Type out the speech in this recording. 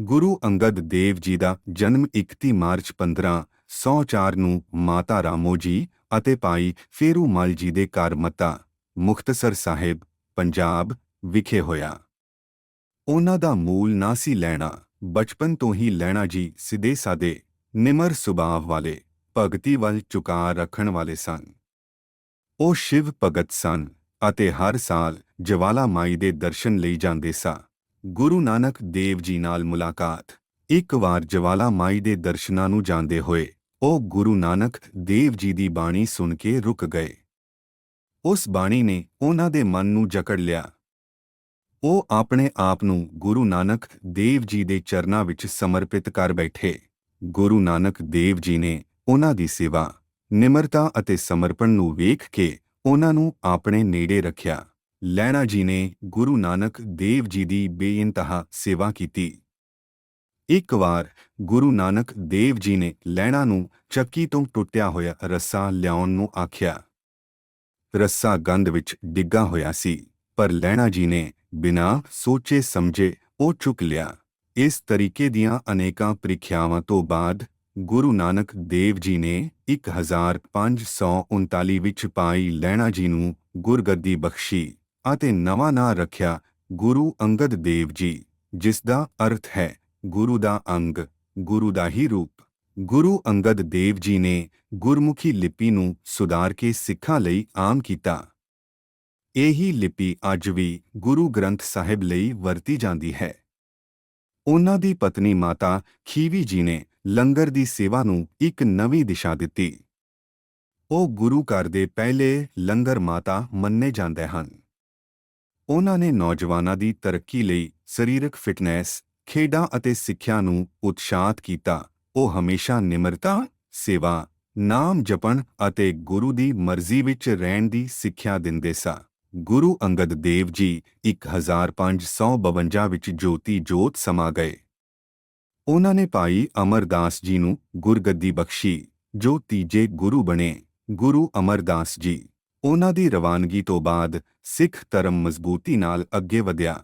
ਗੁਰੂ ਅੰਗਦ ਦੇਵ ਜੀ ਦਾ ਜਨਮ 31 ਮਾਰਚ 1504 ਨੂੰ ਮਾਤਾ ਰਾਮੋ ਜੀ ਅਤੇ ਭਾਈ ਫੇਰੂ ਮਲ ਜੀ ਦੇ ਘਰ ਮਤਾ ਮੁਖਤਸਰ ਸਾਹਿਬ, ਪੰਜਾਬ ਵਿਖੇ ਹੋਇਆ। ਉਹਨਾਂ ਦਾ ਮੂਲ ਨਾ ਸੀ ਲੈਣਾ। ਬਚਪਨ ਤੋਂ ਹੀ ਲੈਣਾ ਜੀ ਸਿੱਧੇ ਸਾਦੇ, ਨਿਮਰ ਸੁਭਾਅ ਵਾਲੇ, ਭਗਤੀ ਵੱਲ ਝੁਕਾ ਰੱਖਣ ਵਾਲੇ ਸਨ। ਉਹ ਸ਼ਿਵ ਭਗਤ ਸਨ ਅਤੇ ਹਰ ਸਾਲ ਜਵਾਲਾ ਮਾਈ ਦੇ ਦਰਸ਼ਨ ਲਈ ਜਾਂਦੇ ਸਾ ਗੁਰੂ ਨਾਨਕ ਦੇਵ ਜੀ ਨਾਲ ਮੁਲਾਕਾਤ। ਇੱਕ ਵਾਰ ਜਵਾਲਾ ਮਾਈ ਦੇ ਦਰਸ਼ਨਾਂ ਨੂੰ ਜਾਂਦੇ ਹੋਏ, ਉਹ ਗੁਰੂ ਨਾਨਕ ਦੇਵ ਜੀ ਦੀ ਬਾਣੀ ਸੁਣ ਕੇ ਰੁਕ ਗਏ। ਉਸ ਬਾਣੀ ਨੇ ਉਹਨਾਂ ਦੇ ਮਨ ਨੂੰ ਜਕੜ ਲਿਆ। ਉਹ ਆਪਣੇ ਆਪ ਨੂੰ ਗੁਰੂ ਨਾਨਕ ਦੇਵ ਜੀ ਦੇ ਚਰਨਾਂ ਵਿੱਚ ਸਮਰਪਿਤ ਕਰ ਬੈਠੇ। ਗੁਰੂ ਨਾਨਕ ਦੇਵ ਜੀ ਨੇ ਉਹਨਾਂ ਦੀ ਸੇਵਾ, ਨਿਮਰਤਾ ਅਤੇ ਸਮਰਪਣ ਨੂੰ ਵੇਖ ਕੇ ਉਹਨਾਂ ਨੂੰ ਆਪਣੇ ਨੇੜੇ ਰੱਖਿਆ। ਲੈਣਾ ਜੀ ਨੇ ਗੁਰੂ ਨਾਨਕ ਦੇਵ ਜੀ ਦੀ ਬੇਇੰਤਹਾ ਸੇਵਾ ਕੀਤੀ। ਇੱਕ ਵਾਰ ਗੁਰੂ ਨਾਨਕ ਦੇਵ ਜੀ ਨੇ ਲੈਣਾ ਨੂੰ ਚੱਕੀ ਤੋਂ ਟੁੱਟਿਆ ਹੋਇਆ ਰੱਸਾ ਲਿਆਉਣ ਨੂੰ ਆਖਿਆ। ਰੱਸਾ ਗੰਧ ਵਿੱਚ ਡਿੱਗਾ ਹੋਇਆ ਸੀ, ਪਰ ਲੈਣਾ ਜੀ ਨੇ ਬਿਨਾਂ ਸੋਚੇ ਸਮਝੇ ਉਹ ਚੁੱਕ ਲਿਆ। ਇਸ ਤਰੀਕੇ ਦੀਆਂ ਅਨੇਕਾਂ ਪ੍ਰੀਖਿਆਵਾਂ ਤੋਂ ਬਾਅਦ ਗੁਰੂ ਨਾਨਕ ਦੇਵ ਜੀ ਨੇ 1539 ਵਿੱਚ ਪਾਈ ਲੈਣਾ ਜੀ ਨੂੰ ਗੁਰਗੱਦੀ ਬਖਸ਼ੀ। ਅਤੇ ਨਵਾਂ ਨਾਂ ਰੱਖਿਆ ਗੁਰੂ ਅੰਗਦ ਦੇਵ ਜੀ, ਜਿਸ ਦਾ ਅਰਥ ਹੈ ਗੁਰੂ ਦਾ ਅੰਗ, ਗੁਰੂ ਦਾ ਹੀ ਰੂਪ। ਗੁਰੂ ਅੰਗਦ ਦੇਵ ਜੀ ਨੇ ਗੁਰਮੁਖੀ ਲਿਪੀ ਨੂੰ ਸੁਧਾਰ ਕੇ ਸਿੱਖਾਂ ਲਈ ਆਮ ਕੀਤਾ। ਇਹੀ ਲਿਪੀ ਅੱਜ ਵੀ ਗੁਰੂ ਗ੍ਰੰਥ ਸਾਹਿਬ ਲਈ ਵਰਤੀ ਜਾਂਦੀ ਹੈ। ਉਹਨਾਂ ਦੀ ਪਤਨੀ ਮਾਤਾ ਖੀਵੀ ਜੀ ਨੇ ਲੰਗਰ ਦੀ ਸੇਵਾ ਨੂੰ ਇੱਕ ਨਵੀਂ ਦਿਸ਼ਾ ਦਿੱਤੀ। ਉਹ ਗੁਰੂ ਘਰ ਦੇ ਪਹਿਲੇ ਲੰਗਰ ਮਾਤਾ ਮੰਨੇ ਜਾਂਦੇ ਹਨ। ਉਹਨਾਂ ਨੇ ਨੌਜਵਾਨਾਂ ਦੀ ਤਰੱਕੀ ਲਈ ਸਰੀਰਕ ਫਿਟਨੈਸ, ਖੇਡਾਂ ਅਤੇ ਸਿੱਖਿਆ ਨੂੰ ਉਤਸ਼ਾਹਤ ਕੀਤਾ। ਉਹ ਹਮੇਸ਼ਾ ਨਿਮਰਤਾ, ਸੇਵਾ, ਨਾਮ ਜਪਣ ਅਤੇ ਗੁਰੂ ਦੀ ਮਰਜ਼ੀ ਵਿੱਚ ਰਹਿਣ ਦੀ ਸਿੱਖਿਆ ਦਿੰਦੇ ਸਨ। ਗੁਰੂ ਅੰਗਦ ਦੇਵ ਜੀ 1552 ਵਿੱਚ ਜੋਤੀ ਜੋਤ ਸਮਾ ਗਏ। ਉਹਨਾਂ ਨੇ ਭਾਈ ਅਮਰਦਾਸ ਜੀ ਨੂੰ ਗੁਰਗੱਦੀ ਬਖਸ਼ੀ, ਜੋ ਤੀਜੇ ਗੁਰੂ ਬਣੇ। ਗੁਰੂ ਅਮਰਦਾਸ ਜੀ ਉਹਨਾਂ ਦੀ ਰਵਾਨਗੀ ਤੋਂ ਬਾਅਦ ਸਿੱਖ ਧਰਮ ਮਜ਼ਬੂਤੀ ਨਾਲ ਅੱਗੇ ਵਧਿਆ।